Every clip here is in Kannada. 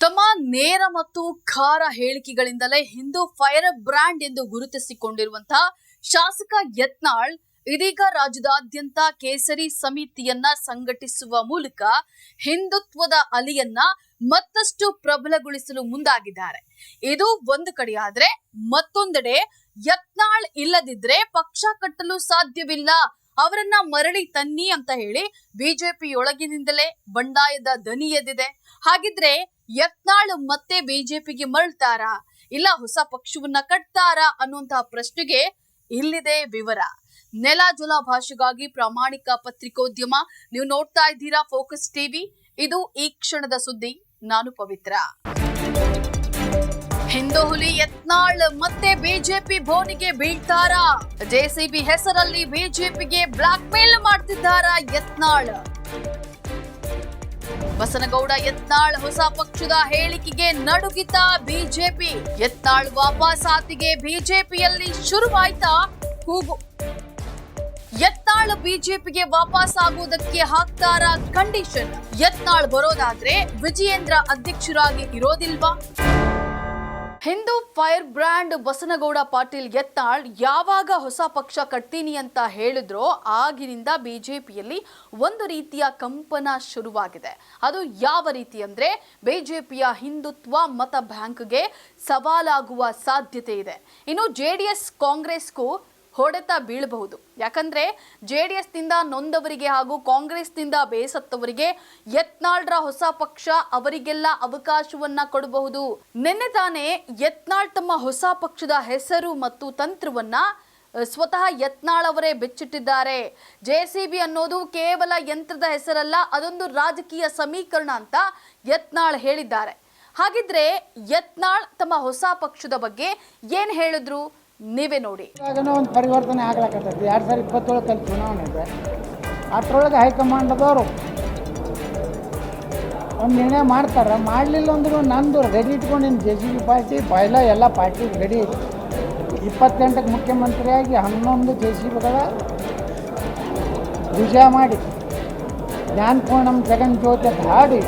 ತಮ್ಮ ನೇರ ಮತ್ತು ಖಾರ ಹೇಳಿಕೆಗಳಿಂದಲೇ ಹಿಂದೂ ಫೈರ್ ಬ್ರ್ಯಾಂಡ್ ಎಂದು ಗುರುತಿಸಿಕೊಂಡಿರುವಂತಹ ಶಾಸಕ ಯತ್ನಾಳ್ ಇದೀಗ ರಾಜ್ಯದಾದ್ಯಂತ ಕೇಸರಿ ಸಮಿತಿಯನ್ನ ಸಂಘಟಿಸುವ ಮೂಲಕ ಹಿಂದುತ್ವದ ಅಲಿಯನ್ನ ಮತ್ತಷ್ಟು ಪ್ರಬಲಗೊಳಿಸಲು ಮುಂದಾಗಿದ್ದಾರೆ. ಇದು ಒಂದು ಕಡೆಯಾದ್ರೆ ಮತ್ತೊಂದೆಡೆ ಯತ್ನಾಳ್ ಇಲ್ಲದಿದ್ರೆ ಪಕ್ಷ ಕಟ್ಟಲು ಸಾಧ್ಯವಿಲ್ಲ ಅವರನ್ನ ಮರಳಿ ತನ್ನಿ ಅಂತ ಹೇಳಿ ಬಿಜೆಪಿಯೊಳಗಿನಿಂದಲೇ ಬಂಡಾಯದ ದನಿ ಎದ್ದಿದೆ. ಹಾಗಿದ್ರೆ ಯತ್ನಾಳು ಮತ್ತೆ ಬಿಜೆಪಿಗೆ ಮರಳ್ತಾರಾ? ಇಲ್ಲ ಹೊಸ ಪಕ್ಷವನ್ನ ಕಟ್ತಾರಾ ಅನ್ನುವಂತಹ ಪ್ರಶ್ನೆಗೆ ಇಲ್ಲಿದೆ ವಿವರ. ನೆಲ ಜಲ ಭಾಷೆಗಾಗಿ ಪ್ರಾಮಾಣಿಕ ಪತ್ರಿಕೋದ್ಯಮ, ನೀವು ನೋಡ್ತಾ ಇದ್ದೀರಾ ಫೋಕಸ್ ಟಿವಿ. ಇದು ಈ ಕ್ಷಣದ ಸುದ್ದಿ. ನಾನು ಪವಿತ್ರ. ಹಿಂದೂ ಹುಲಿ ಯತ್ನಾಳ್ ಮತ್ತೆ ಬಿಜೆಪಿ ಬೋನಿಗೆ ಬೀಳ್ತಾರಾ. ಜೆಸಿಬಿ ಹೆಸರಲ್ಲಿ ಬಿಜೆಪಿಗೆ ಬ್ಲಾಕ್ ಮೇಲ್ ಮಾಡ್ತಿದ್ದಾರಾ ಯತ್ನಾಳ್? ಬಸನಗೌಡ ಯತ್ನಾಳ್ ಹೊಸ ಪಕ್ಷದ ಹೇಳಿಕೆಗೆ ನಡುಗಿತ ಬಿಜೆಪಿ. ಯತ್ನಾಳ್ ವಾಪಸಾತಿಗೆ ಬಿಜೆಪಿಯಲ್ಲಿ ಶುರುವಾಯ್ತಾ ಕೂಗು. ಯತ್ನಾಳ್ ಬಿಜೆಪಿಗೆ ವಾಪಸ್ ಆಗುವುದಕ್ಕೆ ಹಾಕ್ತಾರ ಕಂಡೀಷನ್. ಯತ್ನಾಳ್ ಬರೋದಾದ್ರೆ ವಿಜಯೇಂದ್ರ ಅಧ್ಯಕ್ಷರಾಗಿ ಇರೋದಿಲ್ವಾ? ಹಿಂದೂ ಫೈರ್ ಬ್ರ್ಯಾಂಡ್ ಬಸನಗೌಡ ಪಾಟೀಲ್ ಯತ್ನಾಳ್ ಯಾವಾಗ ಹೊಸ ಪಕ್ಷ ಕಟ್ತೀನಿ ಅಂತ ಹೇಳಿದ್ರೋ ಆಗಿನಿಂದ ಬಿಜೆಪಿಯಲ್ಲಿ ಒಂದು ರೀತಿಯ ಕಂಪನ ಶುರುವಾಗಿದೆ. ಅದು ಯಾವ ರೀತಿ ಅಂದ್ರೆ ಬಿಜೆಪಿಯ ಹಿಂದುತ್ವ ಮತ ಬ್ಯಾಂಕ್ಗೆ ಸವಾಲಾಗುವ ಸಾಧ್ಯತೆ ಇದೆ. ಇನ್ನು ಜೆ ಡಿ ಎಸ್ ಕಾಂಗ್ರೆಸ್ಗೂ ಹೊಡೆತ ಬೀಳಬಹುದು. ಯಾಕಂದ್ರೆ ಜೆ ಡಿ ಎಸ್ನಿಂದ ನೊಂದವರಿಗೆ ಹಾಗೂ ಕಾಂಗ್ರೆಸ್ನಿಂದ ಬೇಸತ್ತವರಿಗೆ ಯತ್ನಾಳ್ರ ಹೊಸ ಪಕ್ಷ ಅವರಿಗೆಲ್ಲ ಅವಕಾಶವನ್ನ ಕೊಡಬಹುದು. ನಿನ್ನೆ ತಾನೇ ಯತ್ನಾಳ್ ತಮ್ಮ ಹೊಸ ಪಕ್ಷದ ಹೆಸರು ಮತ್ತು ತಂತ್ರವನ್ನ ಸ್ವತಃ ಯತ್ನಾಳ್ ಅವರೇ ಬೆಚ್ಚಿಟ್ಟಿದ್ದಾರೆ. ಜೆ ಸಿ ಬಿ ಅನ್ನೋದು ಕೇವಲ ಯಂತ್ರದ ಹೆಸರಲ್ಲ, ಅದೊಂದು ರಾಜಕೀಯ ಸಮೀಕರಣ ಅಂತ ಯತ್ನಾಳ್ ಹೇಳಿದ್ದಾರೆ. ಹಾಗಿದ್ರೆ ಯತ್ನಾಳ್ ತಮ್ಮ ಹೊಸ ಪಕ್ಷದ ಬಗ್ಗೆ ಏನ್ ಹೇಳಿದ್ರು? ನೀವೇ ನೋಡಿ. ಒಂದು ಪರಿವರ್ತನೆ ಆಗ್ಲಕತ್ತೈತಿ. ಎರಡು ಸಾವಿರದ ಇಪ್ಪತ್ತೇಳಕ್ಕಲ್ಲಿ ಚುನಾವಣೆ ಇದೆ ಅಷ್ಟರೊಳಗೆ ಹೈಕಮಾಂಡದವರು ಒಂದು ನಿರ್ಣಯ ಮಾಡ್ತಾರೆ. ಮಾಡಲಿಲ್ಲ ಅಂದ್ರೂ ನಂದು ರೆಡಿ ಇಟ್ಕೊಂಡಿನಿ. ಜೆ ಸಿ ಬಿ ಪಾರ್ಟಿ ಪೈಲ ಎಲ್ಲ ಪಾರ್ಟಿ ರೆಡಿ ಇಪ್ಪತ್ತೆಂಟಕ್ಕೆ ಮುಖ್ಯಮಂತ್ರಿಯಾಗಿ ಹನ್ನೊಂದು ಜೆ ಸಿ ಬಿಗಳ ವಿಜಯ ಮಾಡಿ ಜ್ಞಾನಪೂರ್ಣಂ ಜಗನ್ ಜ್ಯೋತಿ ಹಾಡಿ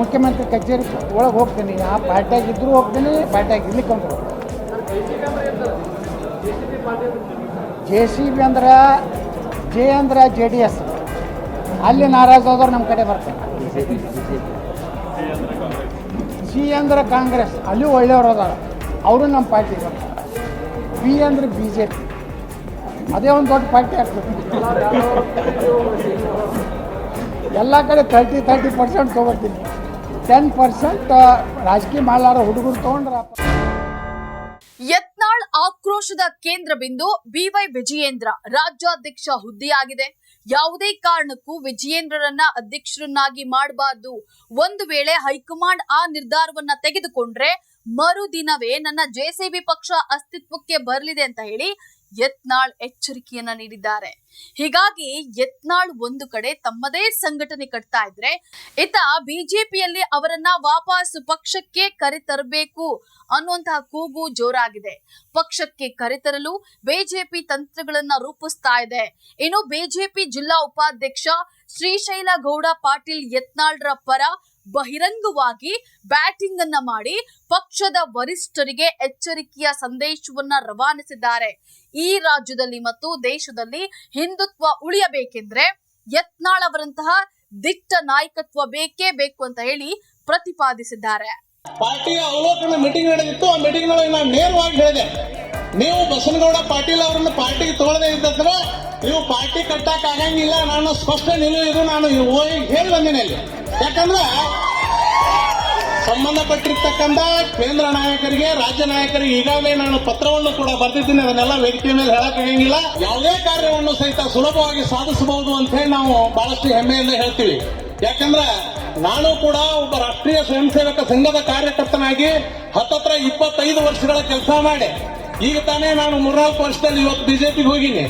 ಮುಖ್ಯಮಂತ್ರಿ ಕಚೇರಿ ಒಳಗೆ ಹೋಗ್ತೀನಿ. ಆ ಪಾರ್ಟಿಯಾಗಿದ್ದರೂ ಹೋಗ್ತೀನಿ, ಪಾರ್ಟಿಯಾಗಿ ಇರ್ಲಿಕ್ಕೆ ಜೆ ಸಿ ಬಿ ಅಂದ್ರೆ ಜೆ ಅಂದ್ರೆ ಜೆ ಡಿ ಎಸ್. ಅಲ್ಲಿ ನಾರಾಜ್ ಆದವ್ರು ನಮ್ಮ ಕಡೆ ಬರ್ತಾರೆ. ಸಿ ಅಂದ್ರೆ ಕಾಂಗ್ರೆಸ್, ಅಲ್ಲಿ ಒಳ್ಳೆಯವ್ರು ಅದಾರ. ಅವರು ನಮ್ಮ ಪಾರ್ಟಿ ಬರ್ತಾರೆ ಬಿ ಅಂದ್ರೆ ಬಿ ಜೆ ಪಿ. ಅದೇ ಒಂದು ದೊಡ್ಡ ಪಾರ್ಟಿ ಆಗ್ತದೆ. ಎಲ್ಲ ಕಡೆ ತರ್ಟಿ ತರ್ಟಿ ಪರ್ಸೆಂಟ್ ತೊಗೊಳ್ತೀನಿ ಟೆನ್ ಪರ್ಸೆಂಟ್ ರಾಜಕೀಯ ಮಾಡಲಾರ ಹುಡುಗರು ತೊಗೊಂಡ್ರಪ್ಪ. ಯತ್ನಾಳ್ ಆಕ್ರೋಶದ ಕೇಂದ್ರ ಬಿಂದು ಬಿವೈ ವಿಜಯೇಂದ್ರ ರಾಜ್ಯಾಧ್ಯಕ್ಷ ಹುದ್ದೆಯಾಗಿದೆ. ಯಾವುದೇ ಕಾರಣಕ್ಕೂ ವಿಜಯೇಂದ್ರರನ್ನ ಅಧ್ಯಕ್ಷರನ್ನಾಗಿ ಮಾಡಬಾರ್ದು. ಒಂದು ವೇಳೆ ಹೈಕಮಾಂಡ್ ಆ ನಿರ್ಧಾರವನ್ನ ತೆಗೆದುಕೊಂಡ್ರೆ ಮರುದಿನವೇ ನನ್ನ ಜೆಸಿಬಿ ಪಕ್ಷ ಅಸ್ತಿತ್ವಕ್ಕೆ ಬರಲಿದೆ ಅಂತ ಹೇಳಿ ಯತ್ನಾಳ್ ಎಚ್ಚರಿಕೆಯನ್ನ ನೀಡಿದ್ದಾರೆ. ಹೀಗಾಗಿ ಯತ್ನಾಳ್ ಒಂದು ಕಡೆ ತಮ್ಮದೇ ಸಂಘಟನೆ ಕಟ್ತಾ ಇದ್ರೆ, ಇತ ಬಿಜೆಪಿಯಲ್ಲಿ ಅವರನ್ನ ವಾಪಸ್ ಪಕ್ಷಕ್ಕೆ ಕರೆತರಬೇಕು ಅನ್ನುವಂತಹ ಕೂಗು ಜೋರಾಗಿದೆ. ಪಕ್ಷಕ್ಕೆ ಕರೆತರಲು ಬಿಜೆಪಿ ತಂತ್ರಗಳನ್ನ ರೂಪಿಸ್ತಾ ಇದೆ. ಇನ್ನು ಬಿಜೆಪಿ ಜಿಲ್ಲಾ ಉಪಾಧ್ಯಕ್ಷ ಶ್ರೀಶೈಲ ಗೌಡ ಪಾಟೀಲ್ ಯತ್ನಾಳ್ರ ಪರ ಬಹಿರಂಗವಾಗಿ ಬ್ಯಾಟಿಂಗ್ ಅನ್ನ ಮಾಡಿ ಪಕ್ಷದ ವರಿಷ್ಠರಿಗೆ ಎಚ್ಚರಿಕೆಯ ಸಂದೇಶವನ್ನ ರವಾನಿಸಿದ್ದಾರೆ. ಈ ರಾಜ್ಯದಲ್ಲಿ ಮತ್ತು ದೇಶದಲ್ಲಿ ಹಿಂದುತ್ವ ಉಳಿಯಬೇಕೆಂದ್ರೆ ಯತ್ನಾಳ್ ಅವರಂತಹ ದಿಟ್ಟ ನಾಯಕತ್ವ ಬೇಕೇ ಬೇಕು ಅಂತ ಹೇಳಿ ಪ್ರತಿಪಾದಿಸಿದ್ದಾರೆ. ಪಾರ್ಟಿಯ ಅವಲೋಕನ ಮೀಟಿಂಗ್ ನಡೆದಿತ್ತು. ಆ ಮೀಟಿಂಗ್ನಲ್ಲಿ ನಾನು ನೇರವಾಗಿ ಹೇಳಿದೆ. ನೀವು ಬಸನಗೌಡ ಪಾಟೀಲ್ ಅವರನ್ನು ಪಾರ್ಟಿಗೆ ತಗೊಳ್ಳದೆ ಇದ್ದಂದ್ರೆ ನೀವು ಪಾರ್ಟಿ ಕಟ್ಟಕ್ ಆಗಂಗಿಲ್ಲ. ನಾನು ಸ್ಪಷ್ಟ ನಿಲುವು ಇದು ನಾನು ಹೋಗಿ ಹೇಳಿ ಬಂದಿನಿ ಅಲ್ಲಿ ಯಾಕಂದ್ರೆ ಸಂಬಂಧಪಟ್ಟಿರ್ತಕ್ಕಂಥ ಕೇಂದ್ರ ನಾಯಕರಿಗೆ, ರಾಜ್ಯ ನಾಯಕರಿಗೆ ಈಗಾಗಲೇ ನಾನು ಪತ್ರವನ್ನು ಕೂಡ ಬರೆದಿದ್ದೀನಿ. ಅದನ್ನೆಲ್ಲ ವೇದಿಕೆ ಮೇಲೆ ಹೇಳಕ್ಕಾಗಂಗಿಲ್ಲ ಯಾವುದೇ ಕಾರ್ಯವನ್ನು ಸಹಿತ ಸುಲಭವಾಗಿ ಸಾಧಿಸಬಹುದು ಅಂತ ಹೇಳಿ ನಾವು ಬಹಳಷ್ಟು ಹೆಮ್ಮೆಯಿಂದ ಹೇಳ್ತೀವಿ. ಯಾಕಂದ್ರೆ ನಾನು ಕೂಡ ಒಬ್ಬ ರಾಷ್ಟ್ರೀಯ ಸ್ವಯಂ ಸೇವಕ ಸಂಘದ ಕಾರ್ಯಕರ್ತನಾಗಿ ಹತ್ತತ್ರ ಇಪ್ಪತ್ತೈದು ವರ್ಷಗಳ ಕೆಲಸ ಮಾಡಿ, ಈಗ ತಾನೇ ನಾನು ಮೂರ್ನಾಲ್ಕು ವರ್ಷದಲ್ಲಿ ಇವತ್ತು ಬಿಜೆಪಿಗೆ ಹೋಗಿನಿ.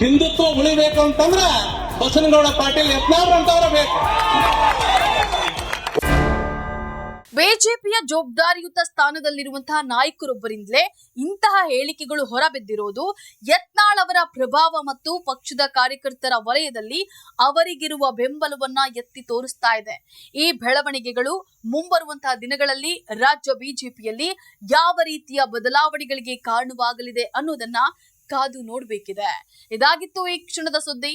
ಹಿಂದುತ್ವ ಉಳಿಬೇಕು ಅಂತಂದ್ರ ಬಸನಗೌಡ ಪಾಟೀಲ್ ಬೇಕು ಬಿಜೆಪಿಯ ಜವಾಬ್ದಾರಿಯುತ ಸ್ಥಾನದಲ್ಲಿರುವಂತಹ ನಾಯಕರೊಬ್ಬರಿಂದಲೇ ಇಂತಹ ಹೇಳಿಕೆಗಳು ಹೊರಬಿದ್ದಿರೋದು ಯತ್ನಾಳ್ ಅವರ ಪ್ರಭಾವ ಮತ್ತು ಪಕ್ಷದ ಕಾರ್ಯಕರ್ತರ ವಲಯದಲ್ಲಿ ಅವರಿಗಿರುವ ಬೆಂಬಲವನ್ನ ಎತ್ತಿ ತೋರಿಸ್ತಾ ಇದೆ. ಈ ಬೆಳವಣಿಗೆಗಳು ಮುಂಬರುವಂತಹ ದಿನಗಳಲ್ಲಿ ರಾಜ್ಯ ಬಿಜೆಪಿಯಲ್ಲಿ ಯಾವ ರೀತಿಯ ಬದಲಾವಣೆಗಳಿಗೆ ಕಾರಣವಾಗಲಿದೆ ಅನ್ನೋದನ್ನ ಕಾದು ನೋಡಬೇಕಿದೆ. ಇದಾಗಿತ್ತು ಈ ಕ್ಷಣದ ಸುದ್ದಿ.